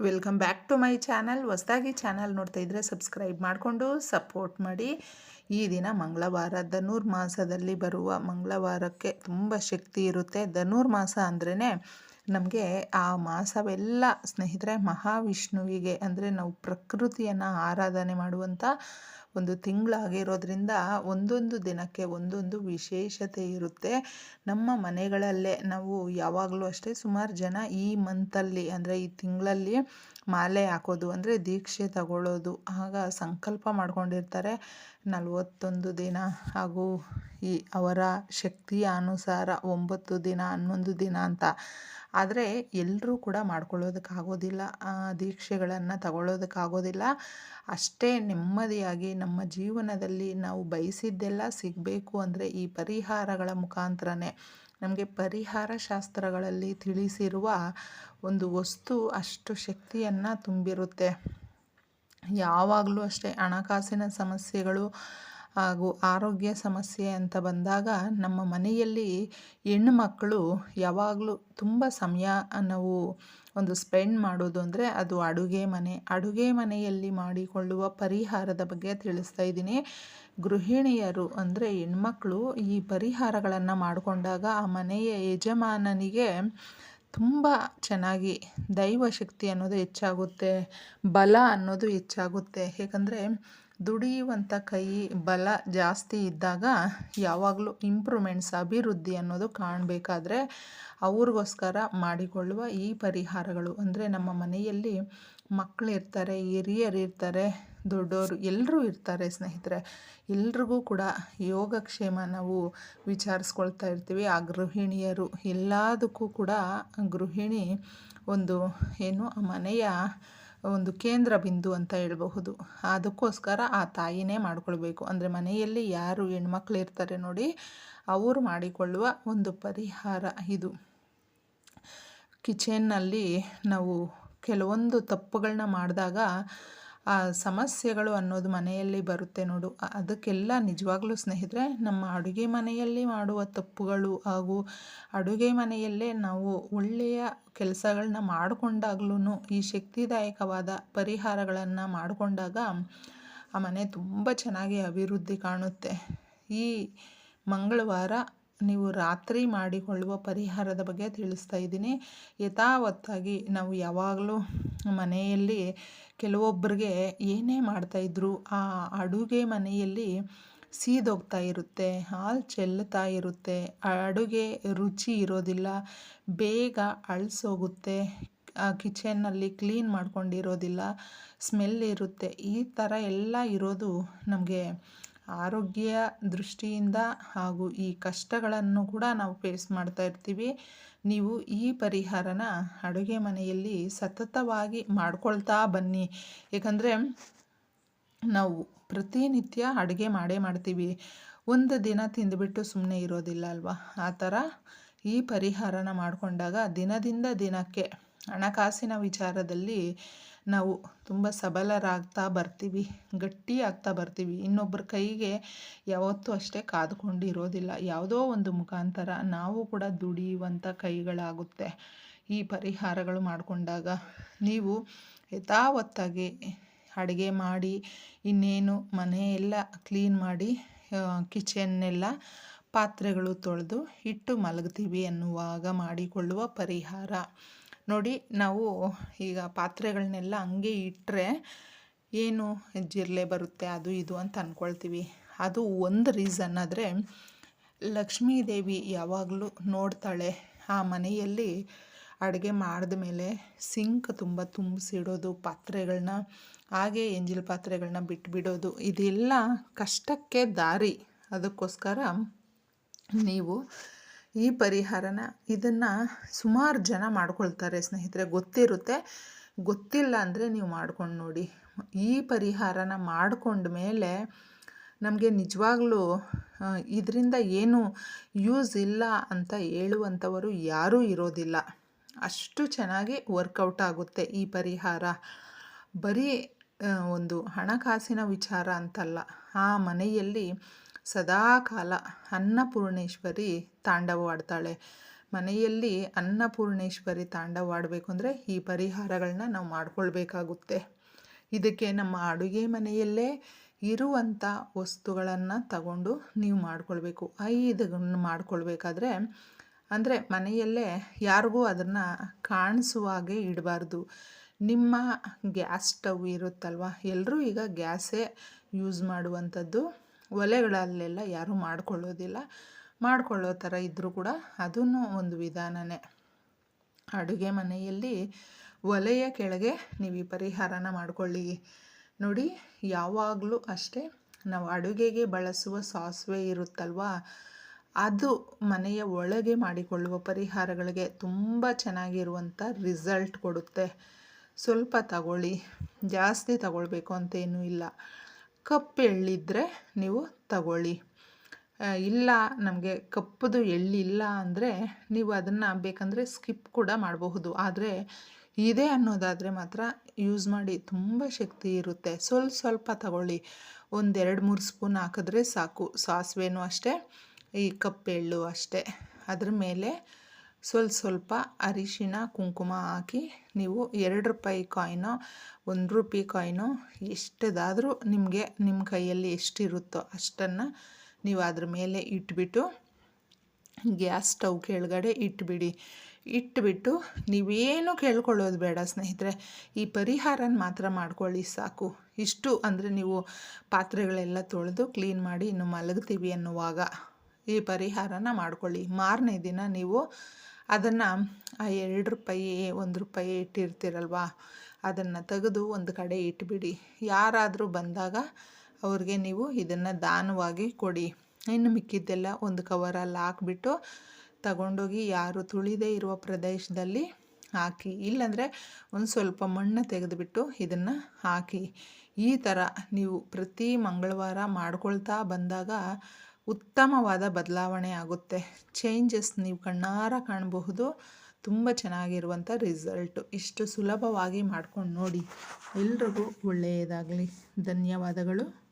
Welcome back to my channel ಹೊಸದಾಗಿ channel ನೋಡ್ತಾ ಇದ್ದರೆ ಸಬ್ಸ್ಕ್ರೈಬ್ ಮಾಡಿಕೊಂಡು ಸಪೋರ್ಟ್ ಮಾಡಿ. ಈ ದಿನ ಮಂಗಳವಾರ, ಧನುರ್ಮಾಸದಲ್ಲಿ ಬರುವ ಮಂಗಳವಾರಕ್ಕೆ ತುಂಬ ಶಕ್ತಿ ಇರುತ್ತೆ. ಧನುರ್ಮಾಸ ಅಂದ್ರೇ ನಮಗೆ ಆ ಮಾಸವೆಲ್ಲ ಸ್ನೇಹಿತರೆ ಮಹಾವಿಷ್ಣುವಿಗೆ ಅಂದರೆ ನಾವು ಪ್ರಕೃತಿಯನ್ನು ಆರಾಧನೆ ಮಾಡುವಂಥ ಒಂದು ತಿಂಗಳಾಗಿರೋದ್ರಿಂದ ಒಂದೊಂದು ದಿನಕ್ಕೆ ಒಂದೊಂದು ವಿಶೇಷತೆ ಇರುತ್ತೆ. ನಮ್ಮ ಮನೆಗಳಲ್ಲೇ ನಾವು ಯಾವಾಗಲೂ ಅಷ್ಟೇ ಸುಮಾರು ಜನ ಈ ಮಂತಲ್ಲಿ ಅಂದರೆ ಈ ತಿಂಗಳಲ್ಲಿ ಮಾಲೆ ಹಾಕೋದು ಅಂದರೆ ದೀಕ್ಷೆ ತಗೊಳ್ಳೋದು. ಆಗ ಸಂಕಲ್ಪ ಮಾಡ್ಕೊಂಡಿರ್ತಾರೆ. ನಲವತ್ತೊಂದು ದಿನ ಹಾಗೂ ಈ ಅವರ ಶಕ್ತಿಯ ಅನುಸಾರ ಒಂಬತ್ತು ದಿನ ಹನ್ನೊಂದು ದಿನ ಅಂತ. ಆದರೆ ಎಲ್ಲರೂ ಕೂಡ ಮಾಡ್ಕೊಳ್ಳೋದಕ್ಕಾಗೋದಿಲ್ಲ ದೀಕ್ಷೆಗಳನ್ನು ತಗೊಳ್ಳೋದಕ್ಕಾಗೋದಿಲ್ಲ ಅಷ್ಟೇ ನೆಮ್ಮದಿಯಾಗಿ ನಮ್ಮ ಜೀವನದಲ್ಲಿ ನಾವು ಬಯಸಿದ್ದೆಲ್ಲ ಸಿಗಬೇಕು ಅಂದರೆ ಈ ಪರಿಹಾರಗಳ ಮುಖಾಂತರನೇ. ನಮಗೆ ಪರಿಹಾರ ಶಾಸ್ತ್ರಗಳಲ್ಲಿ ತಿಳಿಸಿರುವ ಒಂದು ವಸ್ತು ಅಷ್ಟು ಶಕ್ತಿಯನ್ನು ತುಂಬಿರುತ್ತೆ. ಯಾವಾಗಲೂ ಅಷ್ಟೇ ಹಣಕಾಸಿನ ಸಮಸ್ಯೆಗಳು ಹಾಗೂ ಆರೋಗ್ಯ ಸಮಸ್ಯೆ ಅಂತ ಬಂದಾಗ ನಮ್ಮ ಮನೆಯಲ್ಲಿ ಹೆಣ್ಣು ಮಕ್ಕಳು ಯಾವಾಗಲೂ ತುಂಬ ಸಮಯ ನಾವು ಒಂದು ಸ್ಪೆಂಡ್ ಮಾಡೋದು ಅಂದರೆ ಅದು ಅಡುಗೆ ಮನೆ. ಅಡುಗೆ ಮನೆಯಲ್ಲಿ ಮಾಡಿಕೊಳ್ಳುವ ಪರಿಹಾರದ ಬಗ್ಗೆ ತಿಳಿಸ್ತಾ ಇದ್ದೀನಿ. ಗೃಹಿಣಿಯರು ಅಂದರೆ ಹೆಣ್ಮಕ್ಳು ಈ ಪರಿಹಾರಗಳನ್ನು ಮಾಡಿಕೊಂಡಾಗ ಆ ಮನೆಯ ಯಜಮಾನನಿಗೆ ತುಂಬ ಚೆನ್ನಾಗಿ ದೈವ ಶಕ್ತಿ ಅನ್ನೋದು ಹೆಚ್ಚಾಗುತ್ತೆ, ಬಲ ಅನ್ನೋದು ಹೆಚ್ಚಾಗುತ್ತೆ. ಏಕೆಂದರೆ ದುಡಿಯುವಂಥ ಕೈ ಬಲ ಜಾಸ್ತಿ ಇದ್ದಾಗ ಯಾವಾಗಲೂ ಇಂಪ್ರೂವ್ಮೆಂಟ್ಸ್, ಅಭಿವೃದ್ಧಿ ಅನ್ನೋದು ಕಾಣಬೇಕಾದ್ರೆ ಅವ್ರಿಗೋಸ್ಕರ ಮಾಡಿಕೊಳ್ಳುವ ಈ ಪರಿಹಾರಗಳು. ಅಂದರೆ ನಮ್ಮ ಮನೆಯಲ್ಲಿ ಮಕ್ಕಳು ಇರ್ತಾರೆ, ಹಿರಿಯರು ಇರ್ತಾರೆ ದೊಡ್ಡವರು ಎಲ್ಲರೂ ಇರ್ತಾರೆ ಸ್ನೇಹಿತರೆ. ಎಲ್ರಿಗೂ ಕೂಡ ಯೋಗಕ್ಷೇಮ ನಾವು ವಿಚಾರಿಸ್ಕೊಳ್ತಾ ಇರ್ತೀವಿ. ಆ ಗೃಹಿಣಿಯರು ಎಲ್ಲದಕ್ಕೂ ಕೂಡ ಗೃಹಿಣಿ ಒಂದು ಏನು, ಮನೆಯ ಒಂದು ಕೇಂದ್ರ ಬಿಂದು ಅಂತ ಹೇಳಬಹುದು. ಅದಕ್ಕೋಸ್ಕರ ಆ ತಾಯಿನೇ ಮಾಡಿಕೊಳ್ಬೇಕು. ಅಂದರೆ ಮನೆಯಲ್ಲಿ ಯಾರು ಹೆಣ್ಮಕ್ಳು ಇರ್ತಾರೆ ನೋಡಿ, ಅವರು ಮಾಡಿಕೊಳ್ಳುವ ಒಂದು ಪರಿಹಾರ ಇದು. ಕಿಚನ್ನಲ್ಲಿ ನಾವು ಕೆಲವೊಂದು ತಪ್ಪುಗಳನ್ನ ಮಾಡಿದಾಗ ಆ ಸಮಸ್ಯೆಗಳು ಅನ್ನೋದು ಮನೆಯಲ್ಲಿ ಬರುತ್ತೆ ನೋಡು. ಅದಕ್ಕೆಲ್ಲ ನಿಜವಾಗ್ಲೂ ಸ್ನೇಹಿತರೆ, ನಮ್ಮ ಅಡುಗೆ ಮನೆಯಲ್ಲಿ ಮಾಡುವ ತಪ್ಪುಗಳು ಹಾಗೂ ಅಡುಗೆ ಮನೆಯಲ್ಲೇ ನಾವು ಒಳ್ಳೆಯ ಕೆಲಸಗಳನ್ನ ಮಾಡಿಕೊಂಡಾಗ್ಲೂ ಈ ಶಕ್ತಿದಾಯಕವಾದ ಪರಿಹಾರಗಳನ್ನು ಮಾಡಿಕೊಂಡಾಗ ಆ ಮನೆ ತುಂಬ ಚೆನ್ನಾಗಿ ಅಭಿವೃದ್ಧಿ ಕಾಣುತ್ತೆ. ಈ ಮಂಗಳವಾರ ನೀವು ರಾತ್ರಿ ಮಾಡಿಕೊಳ್ಳುವ ಪರಿಹಾರದ ಬಗ್ಗೆ ತಿಳಿಸ್ತಾ ಇದ್ದೀನಿ. ಯಥಾವತ್ತಾಗಿ ನಾವು ಯಾವಾಗಲೂ ಮನೆಯಲ್ಲಿ ಕೆಲವೊಬ್ಬರಿಗೆ ಏನೇ ಮಾಡ್ತಾಯಿದ್ರು ಆ ಅಡುಗೆ ಮನೆಯಲ್ಲಿ ಸೀದೋಗ್ತಾ ಇರುತ್ತೆ, ಹಾಲು ಚೆಲ್ಲುತ್ತಾ ಇರುತ್ತೆ, ಅಡುಗೆ ರುಚಿ ಇರೋದಿಲ್ಲ, ಬೇಗ ಅಳಿಸೋಗುತ್ತೆ ಕಿಚನ್ನಲ್ಲಿ ಕ್ಲೀನ್ ಮಾಡ್ಕೊಂಡಿರೋದಿಲ್ಲ, ಸ್ಮೆಲ್ ಇರುತ್ತೆ, ಈ ಥರ ಎಲ್ಲ ಇರೋದು ನಮಗೆ ಆರೋಗ್ಯ ದೃಷ್ಟಿಯಿಂದ ಹಾಗೂ ಈ ಕಷ್ಟಗಳನ್ನು ಕೂಡ ನಾವು ಫೇಸ್ ಮಾಡ್ತಾ ಇರ್ತೀವಿ. ನೀವು ಈ ಪರಿಹಾರನ ಅಡುಗೆ ಮನೆಯಲ್ಲಿ ಸತತವಾಗಿ ಮಾಡ್ಕೊಳ್ತಾ ಬನ್ನಿ. ಏಕೆಂದರೆ ನಾವು ಪ್ರತಿನಿತ್ಯ ಅಡುಗೆ ಮಾಡೇ ಮಾಡ್ತೀವಿ. ಒಂದು ದಿನ ತಿಂದುಬಿಟ್ಟು ಸುಮ್ಮನೆ ಇರೋದಿಲ್ಲ ಅಲ್ವಾ? ಆ ಥರ ಈ ಪರಿಹಾರನ ಮಾಡಿಕೊಂಡಾಗ ದಿನದಿಂದ ದಿನಕ್ಕೆ ಹಣಕಾಸಿನ ವಿಚಾರದಲ್ಲಿ ನಾವು ತುಂಬ ಸಬಲರಾಗ್ತಾ ಬರ್ತೀವಿ ಗಟ್ಟಿ ಆಗ್ತಾ ಬರ್ತೀವಿ. ಇನ್ನೊಬ್ಬರ ಕೈಗೆ ಯಾವತ್ತೂ ಅಷ್ಟೇ ಕಾದುಕೊಂಡಿರೋದಿಲ್ಲ. ಯಾವುದೋ ಒಂದು ಮುಖಾಂತರ ನಾವು ಕೂಡ ದುಡಿಯುವಂಥ ಕೈಗಳಾಗುತ್ತೆ. ಈ ಪರಿಹಾರಗಳು ಮಾಡಿಕೊಂಡಾಗ ನೀವು ಯಥಾವತ್ತಾಗಿ ಅಡುಗೆ ಮಾಡಿ, ಇನ್ನೇನು ಮನೆಯೆಲ್ಲ ಕ್ಲೀನ್ ಮಾಡಿ ಕಿಚನ್ನೆಲ್ಲ ಪಾತ್ರೆಗಳು ತೊಳೆದು ಇಟ್ಟು ಮಲಗ್ತೀವಿ ಅನ್ನುವಾಗ ಮಾಡಿಕೊಳ್ಳುವ ಪರಿಹಾರ. ನೋಡಿ ನಾವು ಈಗ ಪಾತ್ರೆಗಳನ್ನೆಲ್ಲ ಹಂಗೆ ಇಟ್ಟರೆ ಏನು ಜಿರಲೆ ಬರುತ್ತೆ, ಅದು ಇದು ಅಂತ ಅಂದ್ಕೊಳ್ತೀವಿ ಅದು ಒಂದು ರೀಸನ್ ಆದರೆ ಲಕ್ಷ್ಮೀದೇವಿ ಯಾವಾಗಲೂ ನೋಡ್ತಾಳೆ ಆ ಮನೆಯಲ್ಲಿ ಅಡುಗೆ ಮಾಡಿದ ಮೇಲೆ ಸಿಂಕ್ ತುಂಬ ತುಂಬಿಸಿಡೋದು ಪಾತ್ರೆಗಳನ್ನ ಹಾಗೆ ಎಂಜಿಲ್ ಪಾತ್ರೆಗಳನ್ನ ಬಿಟ್ಬಿಡೋದು, ಇದೆಲ್ಲ ಕಷ್ಟಕ್ಕೆ ದಾರಿ. ಅದಕ್ಕೋಸ್ಕರ ನೀವು ಈ ಪರಿಹಾರನ ಇದನ್ನು ಸುಮಾರು ಜನ ಮಾಡ್ಕೊಳ್ತಾರೆ ಸ್ನೇಹಿತರೆ. ಗೊತ್ತಿರುತ್ತೆ. ಗೊತ್ತಿಲ್ಲ ಅಂದರೆ ನೀವು ಮಾಡ್ಕೊಂಡು ನೋಡಿ. ಈ ಪರಿಹಾರನ ಮಾಡ್ಕೊಂಡ ಮೇಲೆ ನಮಗೆ ನಿಜವಾಗ್ಲೂ ಇದರಿಂದ ಏನು ಯೂಸ್ ಇಲ್ಲ ಅಂತ ಹೇಳುವಂಥವರು ಯಾರೂ ಇರೋದಿಲ್ಲ. ಅಷ್ಟು ಚೆನ್ನಾಗಿ ವರ್ಕೌಟ್ ಆಗುತ್ತೆ ಈ ಪರಿಹಾರ. ಬರೀ ಒಂದು ಹಣಕಾಸಿನ ವಿಚಾರ ಅಂತಲ್ಲ. ಆ ಮನೆಯಲ್ಲಿ ಸದಾಕಾಲ ಅನ್ನಪೂರ್ಣೇಶ್ವರಿ ತಾಂಡವವಾಡ್ತಾಳೆ ಮನೆಯಲ್ಲಿ ಅನ್ನಪೂರ್ಣೇಶ್ವರಿ ತಾಂಡವವಾಡಬೇಕು ಅಂದರೆ ಈ ಪರಿಹಾರಗಳನ್ನ ನಾವು ಮಾಡಿಕೊಳ್ಬೇಕಾಗುತ್ತೆ. ಇದಕ್ಕೆ ನಮ್ಮ ಅಡುಗೆ ಮನೆಯಲ್ಲೇ ಇರುವಂಥ ವಸ್ತುಗಳನ್ನು ತಗೊಂಡು ನೀವು ಮಾಡ್ಕೊಳ್ಬೇಕು. ಐದನ್ನು ಮಾಡಿಕೊಳ್ಬೇಕಾದ್ರೆ ಅಂದರೆ ಮನೆಯಲ್ಲೇ ಯಾರಿಗೂ ಅದನ್ನು ಕಾಣಿಸುವ ಹಾಗೆ ಇಡಬಾರ್ದು. ನಿಮ್ಮ ಗ್ಯಾಸ್ ಸ್ಟವ್ ಇರುತ್ತಲ್ವ? ಎಲ್ಲರೂ ಈಗ ಗ್ಯಾಸೇ ಯೂಸ್ ಮಾಡುವಂಥದ್ದು ಒಲೆಗಳಲ್ಲೆಲ್ಲ ಯಾರೂ ಮಾಡ್ಕೊಳ್ಳೋದಿಲ್ಲ. ಮಾಡ್ಕೊಳ್ಳೋ ಥರ ಇದ್ದರೂ ಕೂಡ ಅದೂ ಒಂದು ವಿಧಾನವೇ ಅಡುಗೆ ಮನೆಯಲ್ಲಿ ಒಲೆಯ ಕೆಳಗೆ ನೀವು ಈ ಪರಿಹಾರನ ಮಾಡಿಕೊಳ್ಳಿ. ನೋಡಿ, ಯಾವಾಗಲೂ ಅಷ್ಟೇ ನಾವು ಅಡುಗೆಗೆ ಬಳಸುವ ಸಾಸಿವೆ ಇರುತ್ತಲ್ವ, ಅದು ಮನೆಯ ಒಳಗೆ ಮಾಡಿಕೊಳ್ಳುವ ಪರಿಹಾರಗಳಿಗೆ ತುಂಬ ಚೆನ್ನಾಗಿರುವಂಥ ರಿಸಲ್ಟ್ ಕೊಡುತ್ತೆ. ಸ್ವಲ್ಪ ತಗೊಳ್ಳಿ, ಜಾಸ್ತಿ ತಗೊಳ್ಬೇಕು ಅಂತೇನೂ ಇಲ್ಲ. ಕಪ್ಪು ಎಳ್ಳಿದ್ರೆ ನೀವು ತಗೊಳ್ಳಿ. ಇಲ್ಲ, ನಮಗೆ ಕಪ್ಪದು ಎಳ್ಳಿಲ್ಲ ಅಂದರೆ ನೀವು ಅದನ್ನು ಬೇಕಂದರೆ ಸ್ಕಿಪ್ ಕೂಡ ಮಾಡಬಹುದು. ಆದರೆ ಇದೆ ಅನ್ನೋದಾದರೆ ಮಾತ್ರ ಯೂಸ್ ಮಾಡಿ ತುಂಬ ಶಕ್ತಿ ಇರುತ್ತೆ. ಸ್ವಲ್ಪ ಸ್ವಲ್ಪ ತಗೊಳ್ಳಿ. ಒಂದೆರಡು ಮೂರು ಸ್ಪೂನ್ ಹಾಕಿದ್ರೆ ಸಾಕು. ಸಾಸಿವೆನೂ ಅಷ್ಟೇ, ಈ ಕಪ್ಪೆಳ್ಳು ಅಷ್ಟೇ. ಅದ್ರ ಮೇಲೆ ಸ್ವಲ್ಪ ಸ್ವಲ್ಪ ಅರಿಶಿನ ಕುಂಕುಮ ಹಾಕಿ ನೀವು ಎರಡು ರೂಪಾಯಿ ಕಾಯಿನೋ, ಒಂದು ರೂಪಾಯಿ ಕಾಯಿನೋ ಎಷ್ಟದಾದರೂ ನಿಮಗೆ ನಿಮ್ಮ ಕೈಯಲ್ಲಿ ಎಷ್ಟಿರುತ್ತೋ ಅಷ್ಟನ್ನು ನೀವು ಅದ್ರ ಮೇಲೆ ಇಟ್ಬಿಟ್ಟು, ಗ್ಯಾಸ್ ಸ್ಟವ್ ಕೆಳಗಡೆ ಇಟ್ಬಿಡಿ. ಇಟ್ಬಿಟ್ಟು ನೀವೇನು ಕೇಳ್ಕೊಳ್ಳೋದು ಬೇಡ ಸ್ನೇಹಿತರೆ, ಈ ಪರಿಹಾರನ ಮಾತ್ರ ಮಾಡ್ಕೊಳ್ಳಿ ಸಾಕು. ಇಷ್ಟು ಅಂದರೆ ನೀವು ಪಾತ್ರೆಗಳೆಲ್ಲ ತೊಳೆದು ಕ್ಲೀನ್ ಮಾಡಿ ಇನ್ನು ಮಲಗ್ತೀವಿ ಅನ್ನುವಾಗ ಈ ಪರಿಹಾರನ ಮಾಡ್ಕೊಳ್ಳಿ. ಮಾರನೇ ದಿನ ನೀವು ಅದನ್ನು ಆ ಎರಡು ರೂಪಾಯಿ, ಒಂದು ರೂಪಾಯಿ ಇಟ್ಟಿರ್ತೀರಲ್ವ? ಅದನ್ನು ತೆಗೆದು ಒಂದು ಕಡೆ ಇಟ್ಬಿಡಿ. ಯಾರಾದರೂ ಬಂದಾಗ ಅವ್ರಿಗೆ ನೀವು ಇದನ್ನು ದಾನವಾಗಿ ಕೊಡಿ. ಇನ್ನು ಮಿಕ್ಕಿದ್ದೆಲ್ಲ ಒಂದು ಕವರಲ್ಲಿ ಹಾಕ್ಬಿಟ್ಟು ತಗೊಂಡೋಗಿ ಯಾರು ತುಳಿದೇ ಇರುವ ಪ್ರದೇಶದಲ್ಲಿ ಹಾಕಿ. ಇಲ್ಲಾಂದರೆ ಒಂದು ಸ್ವಲ್ಪ ಮಣ್ಣು ತೆಗೆದುಬಿಟ್ಟು ಇದನ್ನು ಹಾಕಿ. ಈ ಥರ ನೀವು ಪ್ರತಿ ಮಂಗಳವಾರ ಮಾಡ್ಕೊಳ್ತಾ ಬಂದಾಗ ಉತ್ತಮವಾದ ಬದಲಾವಣೆ ಆಗುತ್ತೆ. ಚೇಂಜಸ್ ನೀವು ಕಣ್ಣಾರ ಕಾಣಬಹುದು. ತುಂಬ ಚೆನ್ನಾಗಿರುವಂಥ ರಿಸಲ್ಟು ಇಷ್ಟು ಸುಲಭವಾಗಿ ಮಾಡ್ಕೊಂಡು ನೋಡಿ. ಎಲ್ರಿಗೂ ಒಳ್ಳೆಯದಾಗಲಿ. ಧನ್ಯವಾದಗಳು.